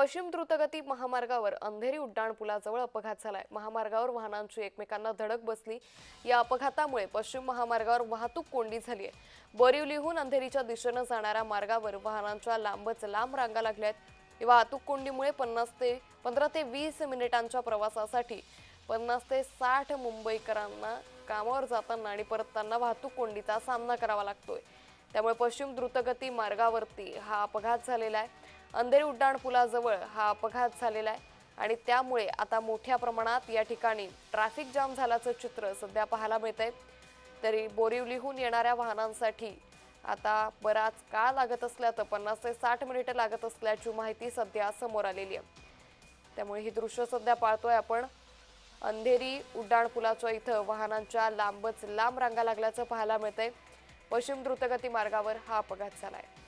पश्चिम द्रुतगती महामार्गावर अंधेरी उड्डाण पुलाजवळ अपघात झालाय. महामार्गावर वाहनांची एकमेकांना धडक बसली. या अपघातामुळे पश्चिम महामार्गावर वाहतूक कोंडी झाली आहे. बोरिवलीहून अंधेरीच्या दिशेनं जाणाऱ्या मार्गावर वाहनांच्या लांबच लांब रांगा लागल्या आहेत. या वाहतूक कोंडीमुळे पन्नास ते पंधरा ते वीस मिनिटांच्या प्रवासासाठी पन्नास ते साठ मुंबईकरांना कामावर जाताना आणि परतताना वाहतूक कोंडीचा सामना करावा लागतोय. त्यामुळे पश्चिम द्रुतगती मार्गावरती हा अपघात झालेला आहे. अंधेरी उड्डाण पुलाजवळ हा अपघात झालेला आहे आणि त्यामुळे आता मोठ्या प्रमाणात या ठिकाणी ट्रॅफिक जाम झाल्याचं चित्र सध्या पाहायला मिळतंय. तरी बोरिवलीहून येणाऱ्या वाहनांसाठी आता बराच काळ लागत असल्याचं पन्नास ते साठ मिनिटं लागत असल्याची माहिती सध्या समोर आलेली आहे. त्यामुळे ही दृश्य सध्या पाळतोय आपण. अंधेरी उड्डाण पुलाच्या इथं वाहनांच्या लांबच लांब रांगा लागल्याचं पाहायला मिळतंय. पश्चिम द्रुतगती मार्गावर हा अपघात झाला आहे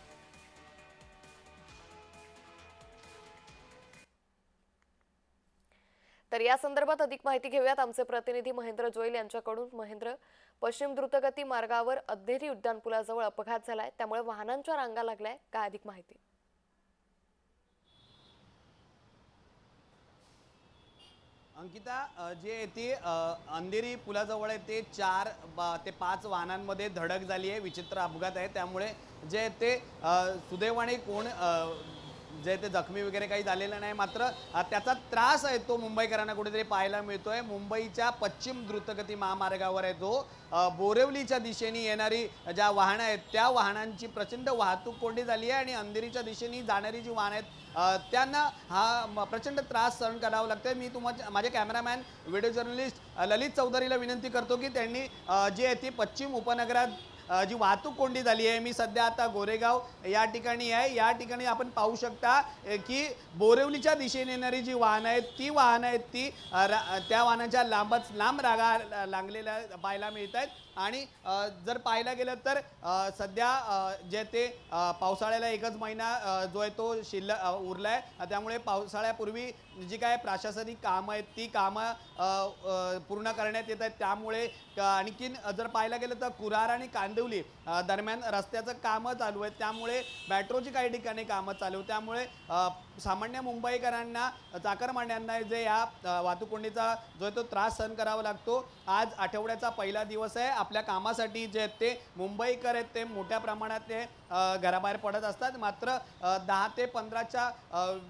तर या संदर्भात अधिक माहिती घेऊयात. आमचे प्रतिनिधी महेंद्र जोईल यांच्याकडून. महेंद्र पश्चिम द्रुतगती मार्गावर अंधेरी उड्डाणपुलाजवळ अपघात झालाय. त्यामुळे वाहनांच्या रांगा लागलाय काय अधिक माहिती? अंकिता जे येते अंधेरी पुलाजवळ आहे ते चार ते पाच वाहनांमध्ये धडक झाली आहे. विचित्र अपघात आहे. त्यामुळे जे ते सुदैवाने कोण जे ते जखमी वगैरे काही झालेलं नाही मात्र त्याचा त्रास आहे तो मुंबईकरांना कुठेतरी पाहायला मिळतोय. मुंबईच्या पश्चिम द्रुतगती महामार्गावर आहे तो. बोरेवलीच्या दिशेने येणारी ज्या वाहनं आहेत त्या वाहनांची प्रचंड वाहतूक कोंडी झाली आहे आणि अंधेरीच्या दिशेने जाणारी जी वाहनं आहेत त्यांना हा प्रचंड त्रास सहन करावा आहे मी तुम्हाला माझे कॅमेरामॅन व्हिडिओ जर्नलिस्ट ललित चौधरीला विनंती करतो की त्यांनी जे आहे ती पश्चिम उपनगरात जी वाहतूक कोंडी झाली आहे मी सध्या आता गोरेगाव या ठिकाणी आहे. या ठिकाणी आपण पाहू शकता की बोरिवलीच्या दिशेने येणारी जी वाहनं आहेत ती वाहनं आहेत ती त्या वाहनाच्या लांबच लांब रागा लागलेल्या पाहायला मिळत आहेत आणि जर पाहायला गेलं तर सध्या जे ते पावसाळ्याला एकच महिना जो आहे तो शिल्लक उरला आहे त्यामुळे पावसाळ्यापूर्वी जी काय प्रशासनिक कामं आहेत ती कामं पूर्ण करण्यात येत आहेत. त्यामुळे आणखीन जर पाहायला गेलं तर कुरार आणि कांदिवली दरम्यान रस्त्याचं कामं चालू आहे त्यामुळे मेट्रोची काही ठिकाणी कामं चालू त्यामुळे सामान्य मुंबईकरांना चाकरमान्यांना जे या अ, वाहतूक कोंडीचा जो आहे तो त्रास सहन करावा लागतो. आज आठवड्याचा पहिला दिवस आहे. आपल्या कामासाठी जे आहेत ते मुंबईकर आहेत ते मोठ्या प्रमाणात ते घराबाहेर पडत असतात. मात्र दहा ते पंधराच्या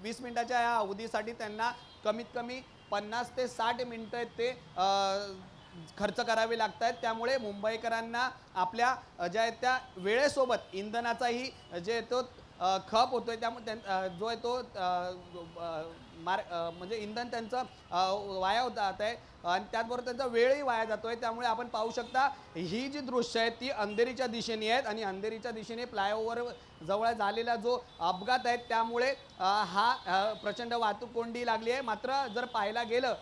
वीस मिनिटाच्या या अवधीसाठी त्यांना कमीत कमी पन्नास ते साठ मिनटं आहेत ते खर्च करावे लागत आहेत त्यामुळे मुंबईकरांना आपल्या ज्या आहेत त्या वेळेसोबत इंधनाचाही जे तो खप खप होतोय त्यामुळे त्यां- जो आहे तो मार म्हणजे इंधन त्यांचं वाया होत जात आहे आणि त्याचबरोबर त्यांचा वेळही वाया जातोय त्यामुळे आपण पाहू शकता ही जी दृश्य आहेत ती अंधेरीच्या दिशेने आहेत आणि अंधेरीच्या दिशेने फ्लायओव्हर जवळ झालेला जो अपघात आहे त्यामुळे हा प्रचंड वाहतूक कोंडी लागली आहे. मात्र जर पाहायला गेलं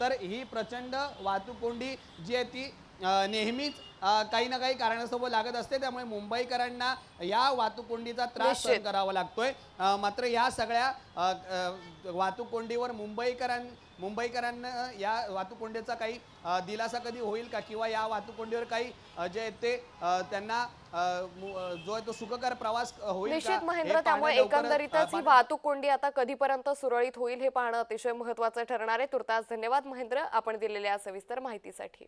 तर ही प्रचंड वाहतूक कोंडी जी आहे ती नेहमीच काही ना काही कारणास्तव लागत असते त्यामुळे मुंबईकरांना या वाहतूक कोंडीचा त्रास सहन. करावा लागतोय मात्र या सगळ्या वाहतूक कोंडीवर मुंबईकरां मुंबईकरांना या वाहतूक कोंडीचा काही दिलासा कधी होईल का किंवा या वाहतूक कोंडीवर काही जे ते त्यांना जो आहे तो सुखकर प्रवास होईल का? निश्चित महेंद्र त्यामुळे एकंदरीतच ही वाहतूक कोंडी आता कधीपर्यंत सुरळीत होईल हे पाहणं अतिशय महत्वाचं ठरणार आहे तुर्तास धन्यवाद महेंद्र आपण दिलेल्या सविस्तर माहितीसाठी